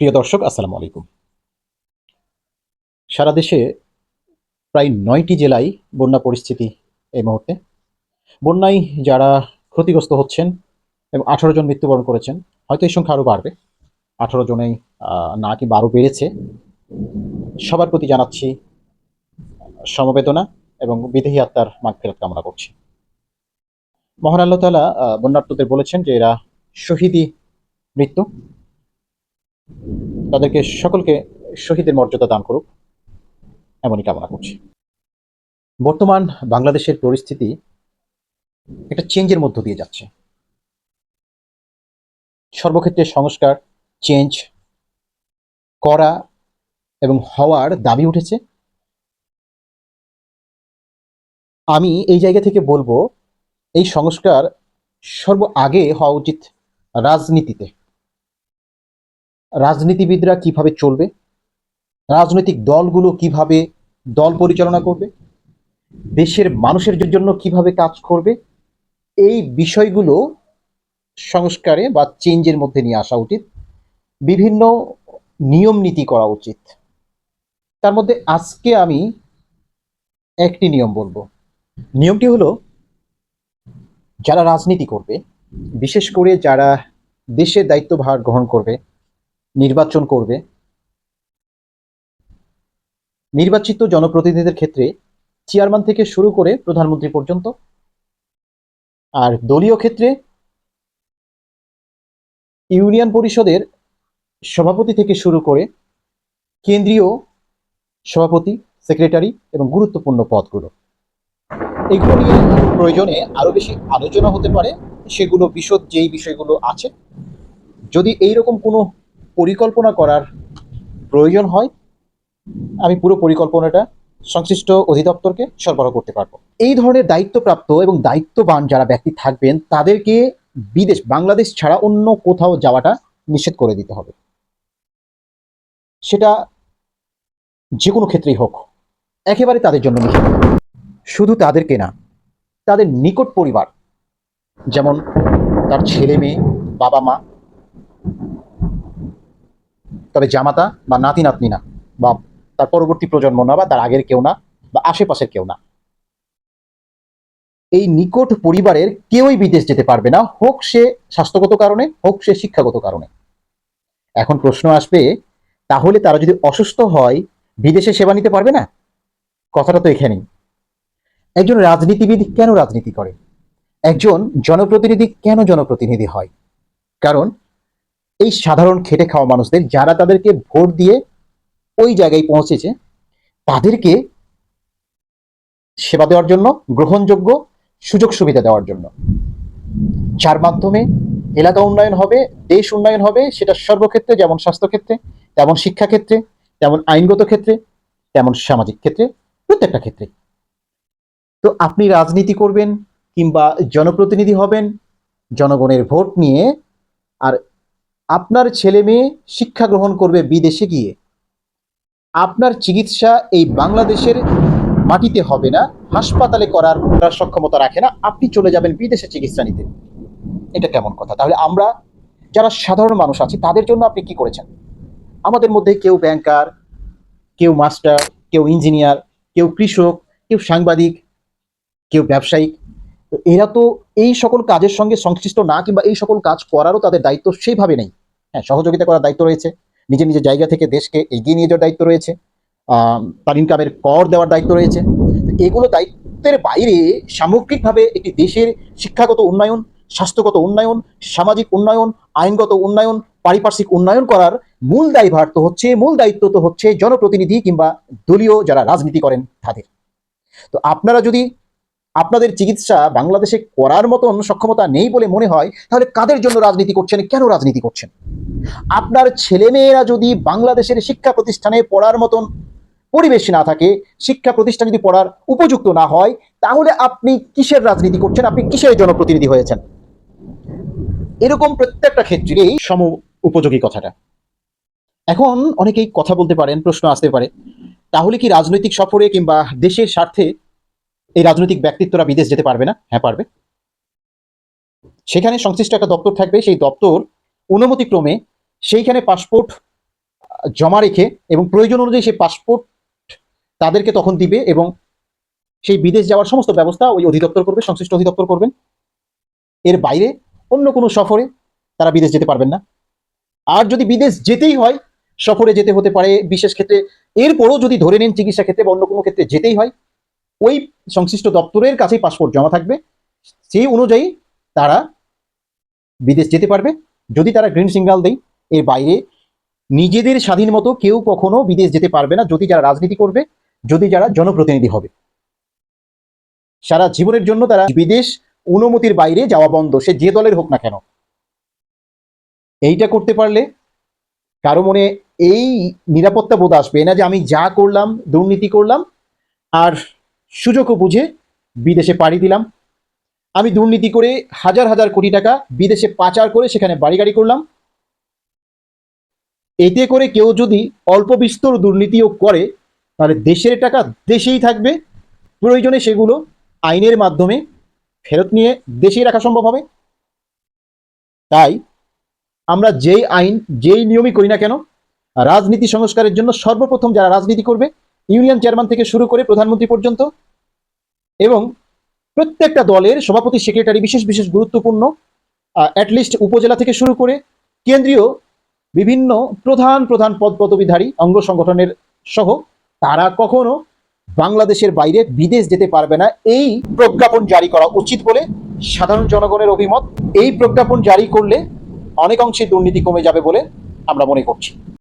প্রিয় দর্শক, আসসালামু আলাইকুম। সারা দেশে প্রায় নয়টি জেলায় বন্যা পরিস্থিতি এই মুহূর্তে। বন্যায় যারা ক্ষতিগ্রস্ত হচ্ছেন এবং আঠারো জন মৃত্যুবরণ করেছেন, হয়তো এই সংখ্যা আরও বাড়বে। আঠারো জনেই না কিংবা আরও বেড়েছে। সবার প্রতি জানাচ্ছি সমবেদনা এবং বিদেহী আত্মার মাগ ফেরত কামনা করছি। মহান আল্লাহ তালা বন্যার্থদের বলেছেন যে এরা শহীদি মৃত্যু। তাদেরকে সকলকে শহীদের মর্যাদা দান করুক। এমনই কামনা করছি। বর্তমান বাংলাদেশের পরিস্থিতি একটা চেঞ্জের মধ্য দিয়ে যাচ্ছে। সর্বক্ষেত্রে সংস্কার, চেঞ্জ করা এবং হওয়ার দাবি উঠেছে। আমি এই জায়গা থেকে বলব, এই সংস্কার সর্ব আগে হওয়া উচিত রাজনীতিতে। রাজনীতিবিদরা কীভাবে চলবে? রাজনৈতিক দলগুলো কীভাবে দল পরিচালনা করবে? দেশের মানুষের জন্য কীভাবে কাজ করবে? এই বিষয়গুলো সংস্কারে বা চেঞ্জের মধ্যে নিয়ে আসা উচিত। বিভিন্ন নিয়ম নীতি করা উচিত। তার মধ্যে আজকে আমি একটি নিয়ম বলব। নিয়মটি হলো, যারা রাজনীতি করবে, বিশেষ করে যারা দেশের দায়িত্বভার গ্রহণ করবে নির্বাচন করবে। নির্বাচিত জনপ্রতিনিধিদের ক্ষেত্রে চেয়ারম্যান থেকে শুরু করে প্রধানমন্ত্রী পর্যন্ত। আর দলীয় ক্ষেত্রে ইউনিয়ন পরিষদের সভাপতি থেকে শুরু করে কেন্দ্রীয় সভাপতি, সেক্রেটারি এবং গুরুত্বপূর্ণ পদগুলো। এগুলো নিয়ে প্রয়োজনে আরও বেশি আলোচনা হতে পারে। সেগুলো বিশদ যেই বিষয়গুলো আছে। যদি এইরকম কোনো পরিকল্পনা করার প্রয়োজন হয়, আমি পুরো পরিকল্পনাটা সংশ্লিষ্ট অধিদপ্তরকে সরবরাহ করতে পারব। এই ধরনের দায়িত্বপ্রাপ্ত এবং দায়িত্ববান যারা ব্যক্তি থাকবেন, তাদেরকে বিদেশ, বাংলাদেশ ছাড়া অন্য কোথাও যাওয়াটা নিষেধ করে দিতে হবে। সেটা যে কোনো ক্ষেত্রেই হোক, একেবারে তাদের জন্য নিষেধ। শুধু তাদেরকে না, তাদের নিকট পরিবার, যেমন তার ছেলে মেয়ে, বাবা মা তবে জামাতা বা নাতি নাতনি না, বা তার পরবর্তী প্রজন্ম না, বা তার আগের কেউ না, বা আশেপাশের কেউ না। এই নিকট পরিবারের কেউই বিদেশ যেতে পারবে না, হোক সে স্বাস্থ্যগত কারণে, হোক সে শিক্ষাগত কারণে। এখন প্রশ্ন আসবে, তাহলে তারা যদি অসুস্থ হয়, বিদেশে সেবা নিতে পারবে না? কথাটা তো এখানেই। একজন রাজনীতিবিদ কেন রাজনীতি করে? একজন জনপ্রতিনিধি কেন জনপ্রতিনিধি হয়? কারণ এই সাধারণ খেটে খাওয়া মানুষদের যারা তাদেরকে ভোট দিয়ে ওই জায়গায় পৌঁছেছে, তাদেরকে সেবা দেওয়ার জন্য, গ্রহণযোগ্য সুযোগ সুবিধা দেওয়ার জন্য। যার মাধ্যমে এলাকা উন্নয়ন হবে, দেশ উন্নয়ন হবে, সেটা সর্বক্ষেত্রে, যেমন স্বাস্থ্যক্ষেত্রে, তেমন শিক্ষাক্ষেত্রে, তেমন আইনগত ক্ষেত্রে, তেমন সামাজিক ক্ষেত্রে, প্রত্যেকটা ক্ষেত্রে। তো আপনি রাজনীতি করবেন কিংবা জনপ্রতিনিধি হবেন, জনগণের ভোট নিয়ে, আর আপনার ছেলে মেয়ে শিক্ষা গ্রহণ করবে বিদেশে গিয়ে। আপনার চিকিৎসা এই বাংলাদেশের মাটিতে হবে না, হাসপাতালে করার করার সক্ষমতা রাখে না, আপনি চলে যাবেন বিদেশে চিকিৎসা নিতে। এটা কেমন কথা? তাহলে আমরা যারা সাধারণ মানুষ আছি, তাদের জন্য আপনি কি করেছেন? আমাদের মধ্যে কেউ ব্যাংকার কেউ মাস্টার কেউ ইঞ্জিনিয়ার কেউ কৃষক, কেউ সাংবাদিক, কেউ ব্যবসায়িক। এরা তো এই সকল কাজের সঙ্গে সংশ্লিষ্ট না, কিংবা এই সকল কাজ করারও তাদের দায়িত্ব সেইভাবে নেই। হ্যাঁ সহযোগিতা করার দায়িত্ব রয়েছে। নিজের নিজের জায়গা থেকে দেশকে এগিয়ে নিয়ে যাওয়ার দায়িত্ব রয়েছে। তার ইনকামের কর দেওয়ার দায়িত্ব রয়েছে। এগুলো দায়িত্বের বাইরে সামগ্রিকভাবে একটি দেশের শিক্ষাগত উন্নয়ন, স্বাস্থ্যগত উন্নয়ন, সামাজিক উন্নয়ন, আইনগত উন্নয়ন, পারিপার্শ্বিক উন্নয়ন করার মূল দায়ভার তো হচ্ছে, মূল দায়িত্ব তো হচ্ছে জনপ্রতিনিধি কিংবা দলীয় যারা রাজনীতি করেন তাদের। তো আপনারা যদি আপনাদের চিকিৎসা বাংলাদেশে করার মতন সক্ষমতা নেই বলে মনে হয়, তাহলে কাদের জন্য রাজনীতি করছেন? কেন রাজনীতি করছেন? আপনার ছেলেমেয়েরা যদি বাংলাদেশের শিক্ষা প্রতিষ্ঠানে পড়ার মতন পরিবেশ না থাকে, শিক্ষা প্রতিষ্ঠান যদি পড়ার উপযুক্ত না হয়, তাহলে আপনি কিসের রাজনীতি করছেন? আপনি কিসের জনপ্রতিনিধি হয়েছেন? এরকম প্রত্যেকটা ক্ষেত্রেই সম উপযোগী কথাটা। এখন অনেকেই কথা বলতে পারেন, প্রশ্ন আসতে পারে। তাহলে কি রাজনৈতিক সফরে কিংবা দেশের স্বার্থে এই রাজনৈতিক ব্যক্তিত্বরা বিদেশ যেতে পারবে না? হ্যাঁ পারবে। সেখানে সংশ্লিষ্ট একটা দপ্তর থাকবে। সেই দপ্তর অনুমতিক্রমে সেইখানে পাসপোর্ট জমা রেখে এবং প্রয়োজন অনুযায়ী সেই পাসপোর্ট তাদেরকে তখন দিবে এবং সেই বিদেশ যাওয়ার সমস্ত ব্যবস্থা ওই অধিদপ্তর করবে, সংশ্লিষ্ট অধিদপ্তর করবেন। এর বাইরে অন্য কোনো সফরে তারা বিদেশ যেতে পারবেন না। আর যদি বিদেশ যেতেই হয়, সফরে যেতে হতে পারে। বিশেষ ক্ষেত্রে এরপরও যদি ধরে নেন চিকিৎসা ক্ষেত্রে বা অন্য কোনো ক্ষেত্রে যেতেই হয় ওই সংশ্লিষ্ট দপ্তরের কাছেই পাসপোর্ট জমা থাকবে। সেই অনুযায়ী তারা বিদেশ যেতে পারবে। যদি তারা গ্রিন সিগন্যাল দেয়, এর বাইরে নিজেদের স্বাধীন মতো কেউ কখনো বিদেশ যেতে পারবে না, যদি যারা রাজনীতি করবে, যদি যারা জনপ্রতিনিধি হবে। সারা জীবনের জন্য তারা বিদেশ অনুমতির বাইরে যাওয়া বন্ধ, সে যে দলের হোক না কেন। এইটা করতে পারলে কারও মনে এই নিরাপত্তা বোধ আসবে না যে আমি যা করলাম, দুর্নীতি করলাম, আর সুযোগও বুঝে বিদেশে পাড়ি দিলাম। আমি দুর্নীতি করে হাজার হাজার কোটি টাকা বিদেশে পাচার করে সেখানে বাড়ি গাড়ি করলাম। এতে করে কেউ যদি অল্প বিস্তর দুর্নীতিও করে, তাহলে দেশের টাকা দেশেই থাকবে। প্রয়োজনে সেগুলো আইনের মাধ্যমে ফেরত নিয়ে দেশেই রাখা সম্ভব হবে। তাই আমরা যেই আইন, যেই নিয়মই করি না কেন, রাজনীতি সংস্কারের জন্য সর্বপ্রথম যারা রাজনীতি করবে ইউনিয়ন চেয়ারম্যান থেকে শুরু করে প্রধানমন্ত্রী পর্যন্ত এবং প্রত্যেকটা দলের সভাপতি, সেক্রেটারি বিশেষ বিশেষ গুরুত্বপূর্ণ অ্যাটলিস্ট উপজেলা থেকে শুরু করে কেন্দ্রীয় বিভিন্ন প্রধান প্রধান পদ পদবীধারী অঙ্গ সংগঠনের সহ তারা কখনো বাংলাদেশের বাইরে বিদেশ যেতে পারবে না। এই প্রজ্ঞাপন জারি করা উচিত বলে সাধারণ জনগণের অভিমত। এই প্রজ্ঞাপন জারি করলে অনেক অংশে দুর্নীতি কমে যাবে বলে আমরা মনে করছি।